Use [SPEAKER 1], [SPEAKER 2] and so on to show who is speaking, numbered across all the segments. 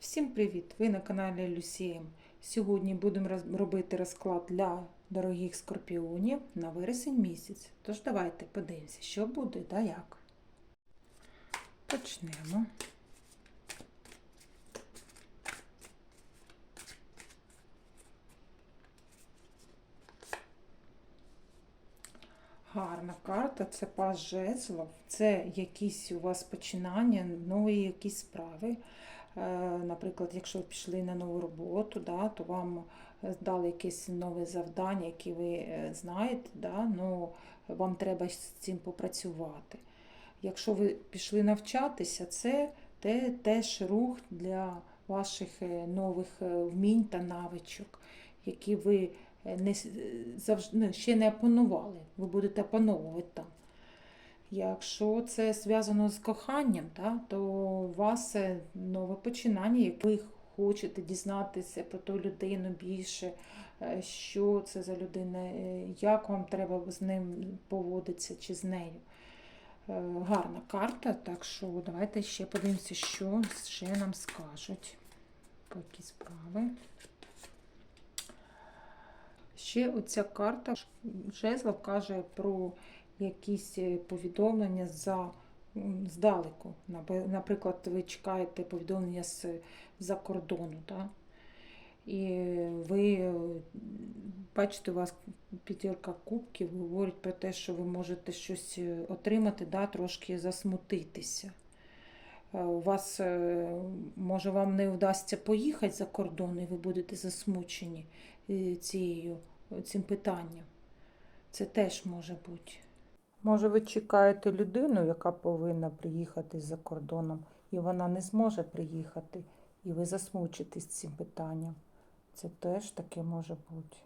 [SPEAKER 1] Всім привіт! Ви на каналі Люсієм. Сьогодні будемо робити розклад для дорогих скорпіонів на вересень місяць. Тож давайте подивимося, що буде та як. Почнемо. Гарна карта, це пас жезлов, це якісь у вас починання, нові якісь справи. Е, Наприклад, якщо ви пішли на нову роботу, да, то вам е, дали якесь нове завдання, яке ви е, знаєте, да, ну, вам треба з цим попрацювати. Якщо ви пішли навчатися, це те, теж рух для ваших нових вмінь та навичок, які ви не, завжди, ну, ще не опанували. Ви будете опановувати там. Якщо це зв'язано з коханням, та, то у вас нове починання, як ви хочете дізнатися про ту людину більше, е, що це за людина, е, як вам треба з ним поводитися чи з нею. Е, Гарна карта, так що давайте ще подивимося, що ще нам скажуть. Про які справи. Ще оця карта жезлов каже про якісь е, повідомлення за, здалеку. Наприклад, ви чекаєте повідомлення з, за кордону, так? і ви е, бачите, у вас п'ятірка кубків говорить про те, що ви можете щось е, отримати, да, трошки засмутитися. У вас, може, вам не вдасться поїхати за кордон, і ви будете засмучені цією, цим питанням. Це теж може бути. Може, ви чекаєте людину, яка повинна приїхати за кордоном, і вона не зможе приїхати, і ви засмучитесь цим питанням. Це теж таке може бути.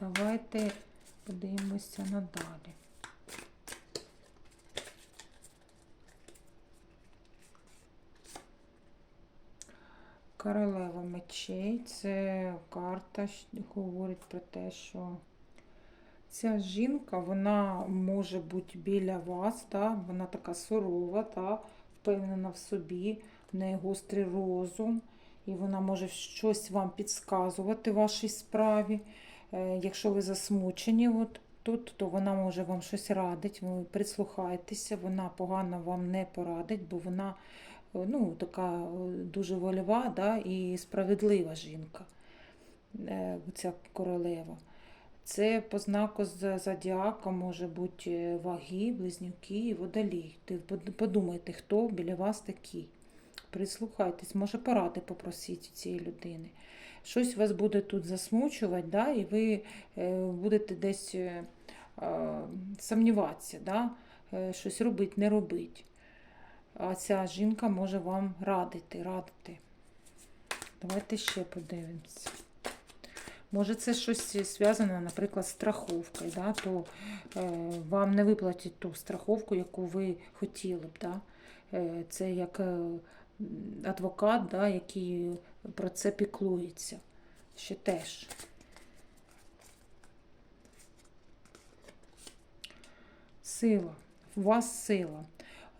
[SPEAKER 1] Давайте подивимося надалі. Королева мечей це карта, говорить про те, що ця жінка вона може бути біля вас, да? вона така сурова, та? впевнена в собі, в неї гострий розум, і вона може щось вам підказувати в вашій справі. Е, Якщо ви засмучені от тут, то вона може вам щось радить, ви прислухайтеся, вона погано вам не порадить, бо вона е, ну, така е, дуже вольова да, і справедлива жінка, ця королева. Це по знаку зодіака може бути е, ваги, близнюки і водолій. Подумайте, хто біля вас такий. Прислухайтесь, може поради попросіть цієї людини. Щось вас буде тут засмучувати, да, і ви е, будете десь е, сумніватися, да, е, щось робити, не робити. А ця жінка може вам радити, радити. Давайте ще подивимося. Може, це щось зв'язане, наприклад, з страховкою, да? то е, вам не виплатять ту страховку, яку ви хотіли б. Да? Е, це як адвокат, да, який про це піклується. Ще теж. Сила. У вас сила.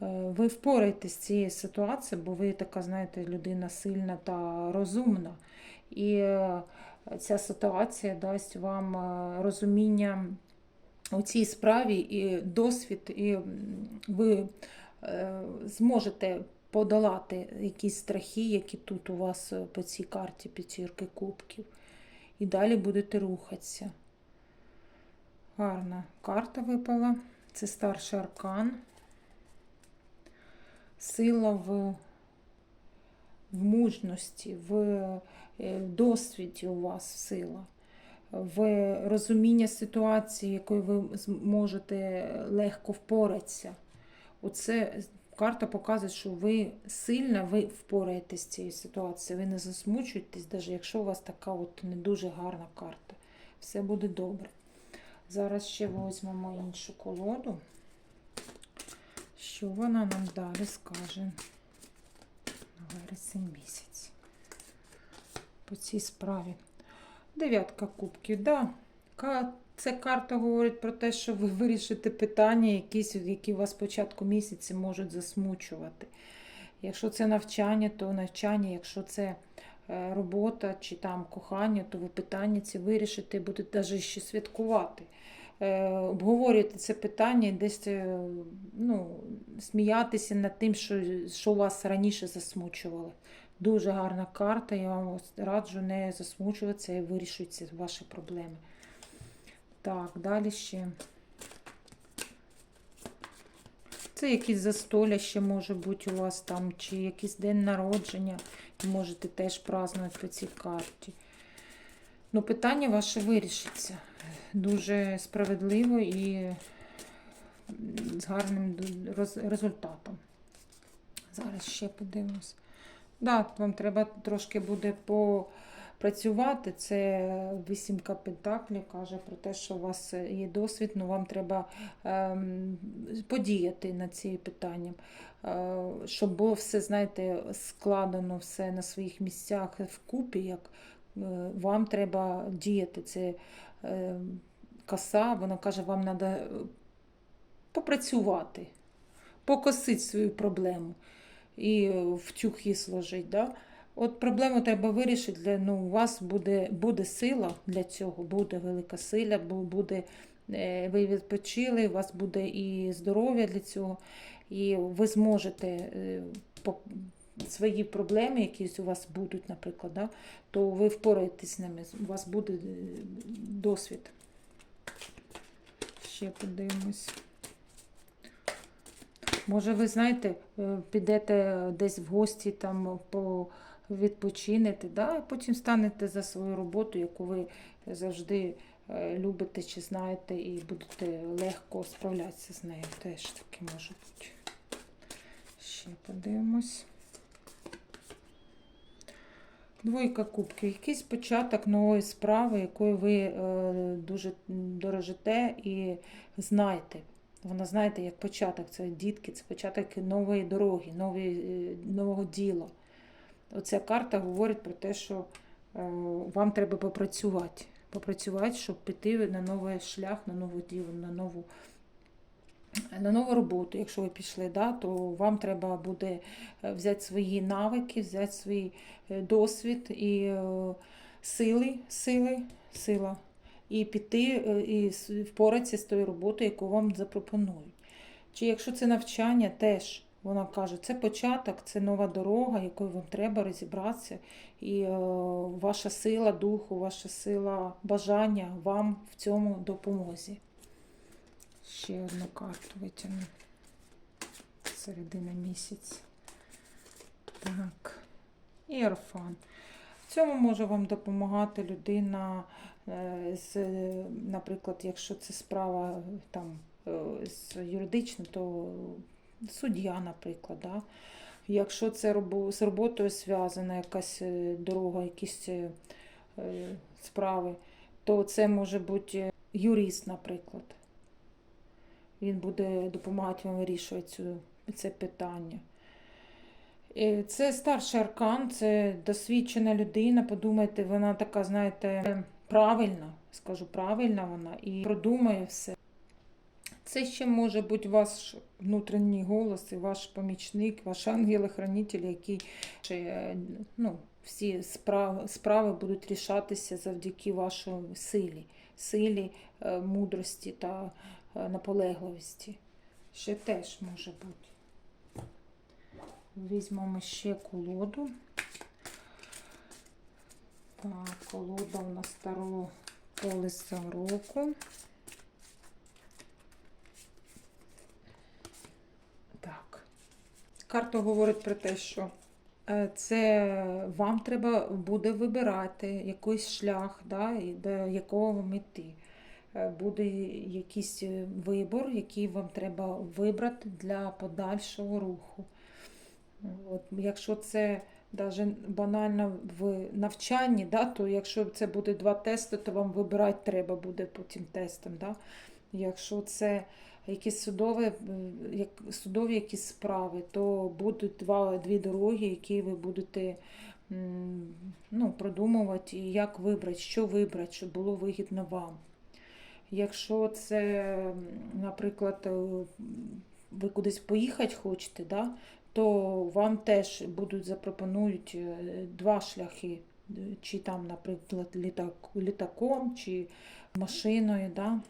[SPEAKER 1] Е, Ви впораєтесь з цією ситуацією, бо ви така, знаєте, людина сильна та розумна. І е, ця ситуація дасть вам е, розуміння у цій справі і досвід, і ви е, зможете подолати якісь страхи, які тут у вас е, по цій карті п'ятірки кубків. І далі будете рухатися. Гарна карта випала. Це старший аркан. Сила в, в мужності, в е, досвіді у вас сила, в розуміння ситуації, якою ви зможете легко впоратися. Оце карта показує, що ви сильна, ви впораєтесь з цією ситуацією, ви не засмучуєтесь, навіть якщо у вас така от не дуже гарна карта. Все буде добре. Зараз ще візьмемо іншу колоду. Що вона нам далі скаже на вересень місяць по цій справі? Дев'ятка кубків, да. Ця карта говорить про те, що ви вирішите питання, якісь, які вас початку місяця можуть засмучувати. Якщо це навчання, то навчання, якщо це е, робота чи там кохання, то ви питання ці вирішите, будете навіть ще святкувати. Е, Обговорювати це питання і десь е, ну, сміятися над тим, що, що вас раніше засмучувало. Дуже гарна карта, я вам раджу не засмучуватися і вирішуються ваші проблеми. Так, далі ще. Це якісь застолля ще може бути у вас там, чи якийсь день народження. Можете теж празднувати по цій карті. Ну, питання ваше вирішиться. Дуже справедливо і з гарним результатом. Зараз ще подивимось. Да, вам треба трошки буде попрацювати. Це вісімка пентаклів каже про те, що у вас є досвід, але вам треба ем, подіяти над цією питанням. Е, щоб було все, знаєте, складено все на своїх місцях вкупі, як е, вам треба діяти. Це е, коса, вона каже, вам треба попрацювати, покосити свою проблему і в тюк її сложити. Да? От проблему треба вирішити. Для, ну, у вас буде, буде сила для цього, буде велика сила, бу- буде, е, ви відпочили, у вас буде і здоров'я для цього, і ви зможете е, по, свої проблеми, які у вас будуть, наприклад, да, то ви впораєтесь з ними, у вас буде е, досвід. Ще подивимось. Може, ви знаєте, е, підете десь в гості, там по відпочинете, да? і потім станете за свою роботу, яку ви завжди е, любите чи знаєте, і будете легко справлятися з нею. Теж таке може бути. Ще подивимось. Двойка кубків. Якийсь початок нової справи, якою ви е, дуже дорожите і знаєте. Вона, знаєте, як початок, це дітки, це початок нової дороги, нової, е, нового діла. Оця карта говорить про те, що е, вам треба попрацювати. Попрацювати, щоб піти на новий шлях, на нове діло, на нову, на нову роботу. Якщо ви пішли, да, то вам треба буде е, взяти свої навики, взяти свій досвід і сили, сили, сила і піти е, і впоратися з тою роботою, яку вам запропонують. Чи якщо це навчання, теж вона каже, це початок, це нова дорога, якою вам треба розібратися. І е, ваша сила духу, ваша сила бажання вам в цьому допомозі. Ще одну карту витягну. Середина місяць. Так. Іерфан. В цьому може вам допомагати людина е, з, наприклад, якщо це справа там е, юридична, то суддя, наприклад. Да? Якщо це з роботою зв'язана якась е, дорога, якісь справи, то це може бути юрист, наприклад. Він буде допомагати вам вирішувати це питання. Це старший аркан, це досвідчена людина. Подумайте, вона така, знаєте, правильна, скажу правильна вона, і продумає все. Це ще може бути ваш внутрішній голос, і ваш помічник, ваш ангел-хранитель, який ну, всі справи, справи будуть рішатися завдяки вашій силі, силі, е, мудрості та е, наполегливості. Ще теж може бути. Візьмемо ще колоду. Так, колода у нас старого колеса року. Так. Карта говорить про те, що е, це вам треба буде вибирати якийсь шлях, да, до якого вам іти. Е, Буде якийсь е, вибор, який вам треба вибрати для подальшого руху. От, якщо це навіть банально в навчанні, да, то якщо це буде два тести, то вам вибирати треба буде по тим тестам. Да? Якщо це якісь судові, як, судові якісь справи, то будуть два, дві дороги, які ви будете ну, продумувати, і як вибрати, що вибрати, щоб було вигідно вам. Якщо це, наприклад, е, ви кудись поїхати хочете, да, то вам теж будуть запропонують е, два шляхи. Е, Чи там, наприклад, літак, літаком, чи машиною. Да?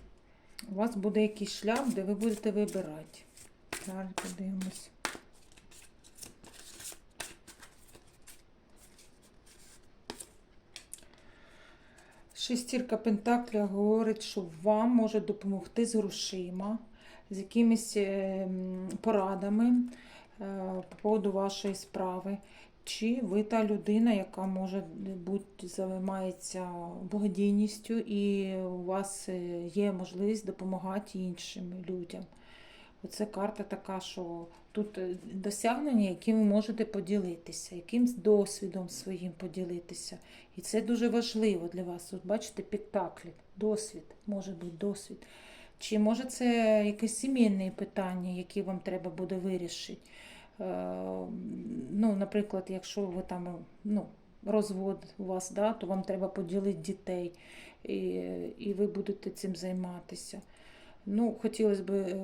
[SPEAKER 1] У вас буде якийсь шлях, де ви будете вибирати. Далі подивимось. Шестірка Пентакля говорить, що вам може допомогти з грошима, з якимись е, порадами по поводу вашої справи. Чи ви та людина, яка може бути займається благодійністю, і у вас е, є можливість допомагати іншим людям. Оце карта така, що тут е, досягнення, яким ви можете поділитися, якимсь досвідом своїм поділитися. І це дуже важливо для вас. От бачите, піктаклі, досвід, може бути досвід. Чи може це якесь сімейне питання, які вам треба буде вирішити? Е, Ну, наприклад, якщо ви там ну, розвод у вас, да, то вам треба поділити дітей, і, і ви будете цим займатися. Ну, хотілося б, е,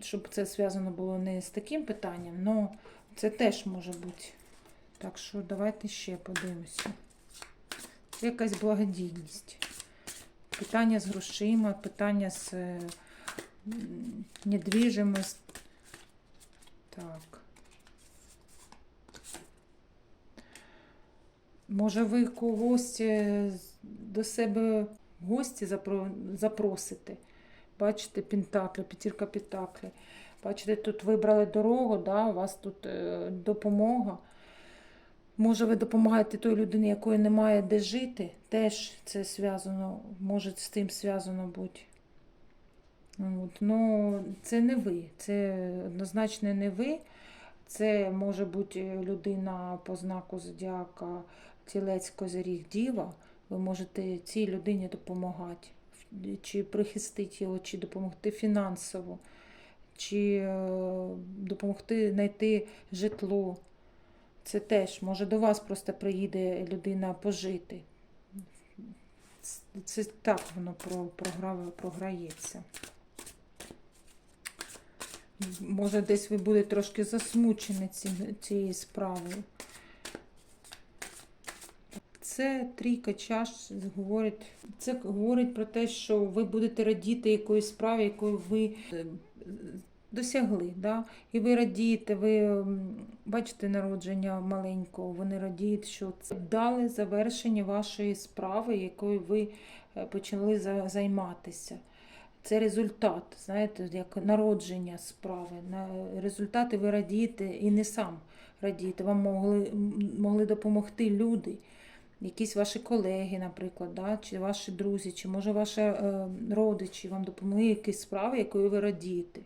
[SPEAKER 1] щоб це зв'язано було не з таким питанням, але це теж може бути. Так що давайте ще подивимося. Це якась благодійність. Питання з грошима, питання з е, недвіжимость. Так. Може, ви когось е, до себе в гості запросите. Бачите, Пентаклі, п'ятірка Пентаклі. Бачите, тут вибрали дорогу, да, у вас тут е, допомога. Може, ви допомагаєте той людині, якої немає де жити, теж це зв'язано, може з тим зв'язано бути. От. Ну, це не ви, це однозначно не ви. Це може бути людина по знаку зодіака Тілець Козиріг Діва. Ви можете цій людині допомагати, чи прихистити його, чи допомогти фінансово, чи е, допомогти знайти житло. Це теж може до вас просто приїде людина пожити. Це- так воно програється. Може, десь ви будете трошки засмучені цією справою. Це трійка чаш говорить. Це говорить про те, що ви будете радіти якоїсь справі, якою ви е, досягли. Да? І ви радієте, ви бачите народження маленького, вони радіють, що це вдале завершення вашої справи, якою ви е, почали займатися. Це результат, знаєте, як народження справи. На результати ви радієте і не сам радієте. Вам могли, могли допомогти люди, якісь ваші колеги, наприклад, да? чи ваші друзі, чи може ваші е, родичі вам допомогли якісь справи, якою ви радієте.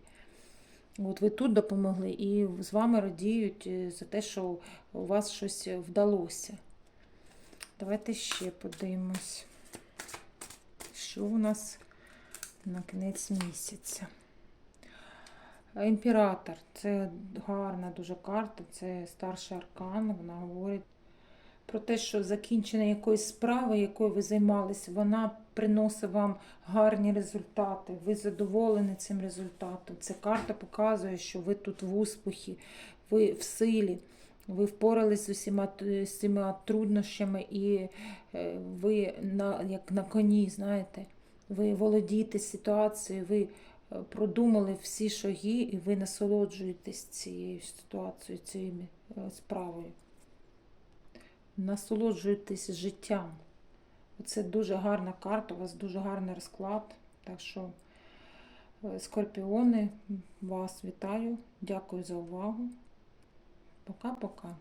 [SPEAKER 1] От ви тут допомогли, і з вами радіють е, за те, що у вас щось вдалося. Давайте ще подивимось, що у нас на кінець місяця. Імператор це гарна дуже карта, це старший аркан. Вона говорить про те, що закінчення якоїсь справи, якою ви займалися, вона приносить вам гарні результати. Ви задоволені цим результатом. Ця карта показує, що ви тут в успіхі, ви в силі. Ви впорались з усіма з цими труднощами, і е, ви на, як на коні, знаєте, ви володієте ситуацією, ви е, продумали всі шаги, і ви насолоджуєтесь цією ситуацією, цією е, справою. Насолоджуєтесь життям. Це дуже гарна карта, у вас дуже гарний розклад. Так що, е, скорпіони, вас вітаю. Дякую за увагу. Пока-пока.